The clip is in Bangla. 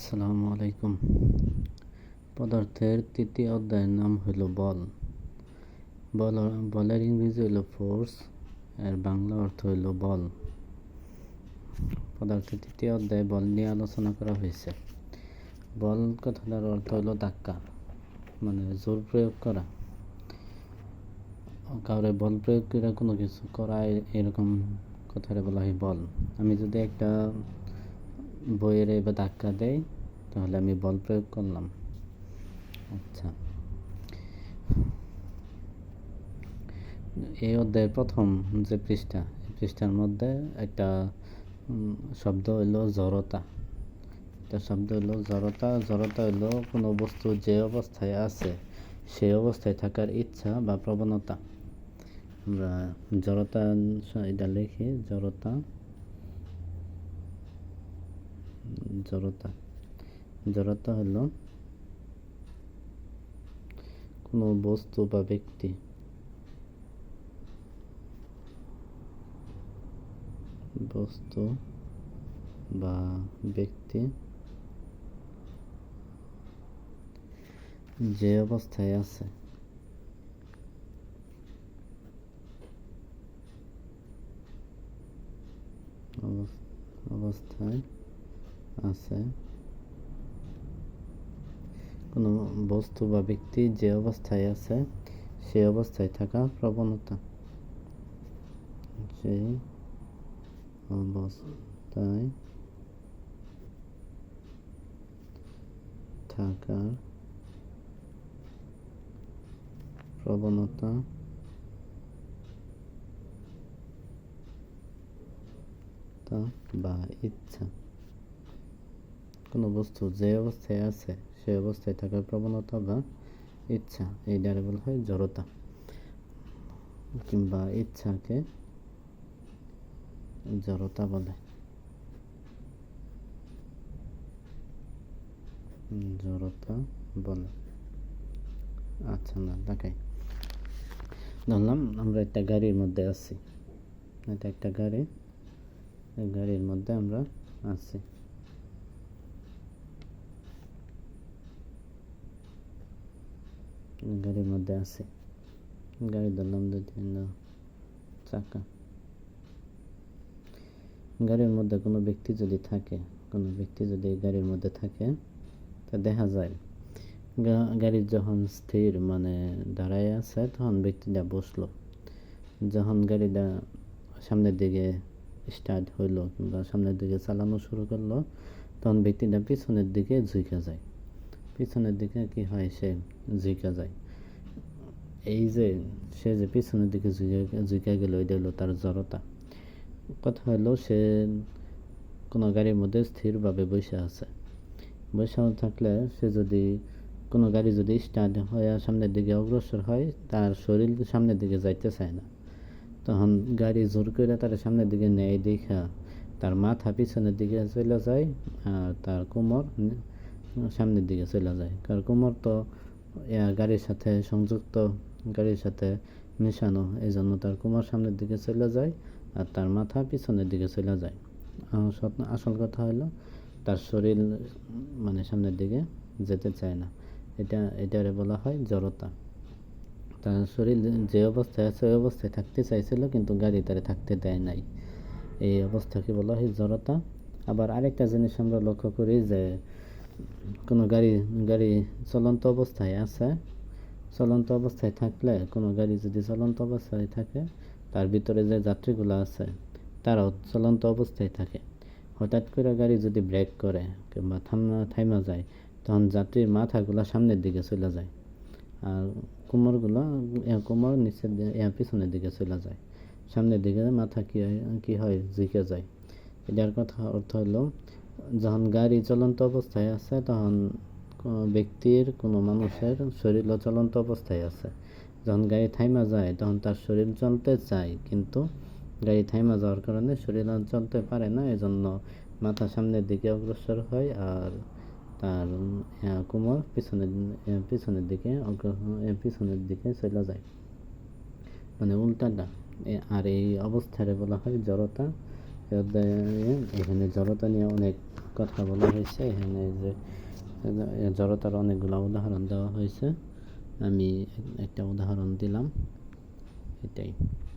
আসসালামু আলাইকুম। পদার্থের তৃতীয় অধ্যায়ের নাম হলো বল। বল, বলের ইংরেজি হলো ফোর্স, এর বাংলা অর্থ হলো বল। পদার্থের তৃতীয় অধ্যায়ে বল নিয়ে আলোচনা করা হয়েছে। বল কথাটার অর্থ হলো ধাক্কা মানে জোর প্রয়োগ করা। কাউরে বল প্রয়োগ করে কোনো কিছু করা এরকম কথাটা বলা হয় বল। আমি যদি একটা বইয়ের এবার ধাক্কা দেয়, তাহলে আমি বল প্রয়োগ করলাম। আচ্ছা। এই অধ্যায়ের প্রথম যে পৃষ্ঠা পৃষ্ঠার মধ্যে একটা শব্দ হইল জড়তা। একটা শব্দ হইল জড়তা জড়তা হইল কোনো বস্তু যে অবস্থায় আছে সেই অবস্থায় থাকার ইচ্ছা বা প্রবণতা। আমরা জড়তা, এটা লিখি, জড়তা। জড়তা। জড়তা হলো কোনো বস্তু বা ব্যক্তি। বস্তু বা ব্যক্তি যে অবস্থায় আছে। অবস- অবস্থায় আছে। কোনো বস্তু বা ব্যক্তি যে অবস্থায় আছে, সে অবস্থায় থাকা প্রবণতা। যে অবস্থায় থাকার প্রবণতা বা ইচ্ছা। কোনো বস্তু যে অবস্থায় আছে সেই অবস্থায় থাকার প্রবণতা বা ইচ্ছা, এই দ্বারা বলা হয় জড়তা কিংবা ইচ্ছাকে জড়তা বলে। জড়তা বলে। আচ্ছা না, দেখাই। ধরলাম আমরা একটা গাড়ির মধ্যে আছি। এটা একটা গাড়ি গাড়ির মধ্যে আমরা আছি। গাড়ির মধ্যে আছে। গাড়ি ধরলাম দুই তিন চাকা। গাড়ির মধ্যে কোনো ব্যক্তি যদি থাকে, কোনো ব্যক্তি যদি গাড়ির মধ্যে থাকে, তা দেখা যায়। গাড়ি যখন স্থির মানে দাঁড়ায় আছে, তখন ব্যক্তিটা বসল। যখন গাড়িটা সামনের দিকে স্টার্ট হইল কিংবা সামনের দিকে চালানো শুরু করল, তখন ব্যক্তিটা পিছনের দিকে ঝুঁকে যায়। পিছনের দিকে কি হয়, সে ঝুঁকে যায়। এই যে সে যে পিছনের দিকে ঝুঁকে গেল, এটা হলো তার জড়তা। কথা হলো, সে কোনো গাড়ির মধ্যে স্থিরভাবে বসে আছে। বসে থাকলে সে যদি কোনো গাড়ি যদি স্টার্ট হয়ে সামনের দিকে অগ্রসর হয়, তার শরীর সামনের দিকে যাইতে চায় না। তখন গাড়ি জোর করে তার সামনের দিকে নেয়, দেখা তার মাথা পিছনের দিকে চলে যায়, আর তার কোমর সামনের দিকে চলে যায়। কারণ কোমর তো গাড়ির সাথে সংযুক্ত, গাড়ির সাথে মেশানো এই জন্য তার কোমর সামনের দিকে চলে যায় আর তার মাথা পিছনের দিকে চলে যায়। আসল কথা হলো, তার শরীর মানে সামনের দিকে যেতে চায় না। এটা, এটারে বলা হয় জড়তা। তার শরীর যে অবস্থায় আছে, ওই অবস্থায় থাকতে চাইছিল, কিন্তু গাড়ি তারে থাকতে দেয় নাই। এই অবস্থাকে বলা হয় জড়তা? আবার আরেকটা জিনিস আমরা লক্ষ্য করি যে কোনো গাড়ি গাড়ি চলন্ত অবস্থায় আছে, চলন্ত অবস্থায় থাকলে কোনো গাড়ি যদি চলন্ত অবস্থায় থাকে, তার ভিতরে যে যাত্রীগুলো আছে, তারাও চলন্ত অবস্থায় থাকে। হঠাৎ করে গাড়ি যদি ব্রেক করে কিংবা থামা, থাইমা যায়, তখন যাত্রীর মাথাগুলো সামনের দিকে চলে যায় আর কোমরগুলো কোমর নিচের পিছনের দিকে চলে যায়। সামনের দিকে মাথা কি হয় কি হয়, ঝুঁকে যায়। এটার কথা অর্থ হলো যখন গাড়ি চলন্ত অবস্থায় আছে, তখন কোনো ব্যক্তির কোনো মানুষের শরীর চলন্ত অবস্থায় আছে। যখন গাড়ি থাইমা যায়, তখন তার শরীর চলতে চায়, কিন্তু গাড়ি থাইমা যাওয়ার কারণে শরীর চলতে পারে না। এজন্য মাথা সামনের দিকে অগ্রসর হয় আর তার কোমর পিছনের পিছনের দিকে পিছনের দিকে চলে যায়। মানে উল্টাটা। আর এই অবস্থারে বলা হয় জড়তা অধ্যায়ে এখানে জড়তা নিয়ে অনেক কথা বলা হয়েছে। এখানে যে জড়তার অনেকগুলো উদাহরণ দেওয়া হয়েছে। আমি একটা উদাহরণ দিলাম। এটাই।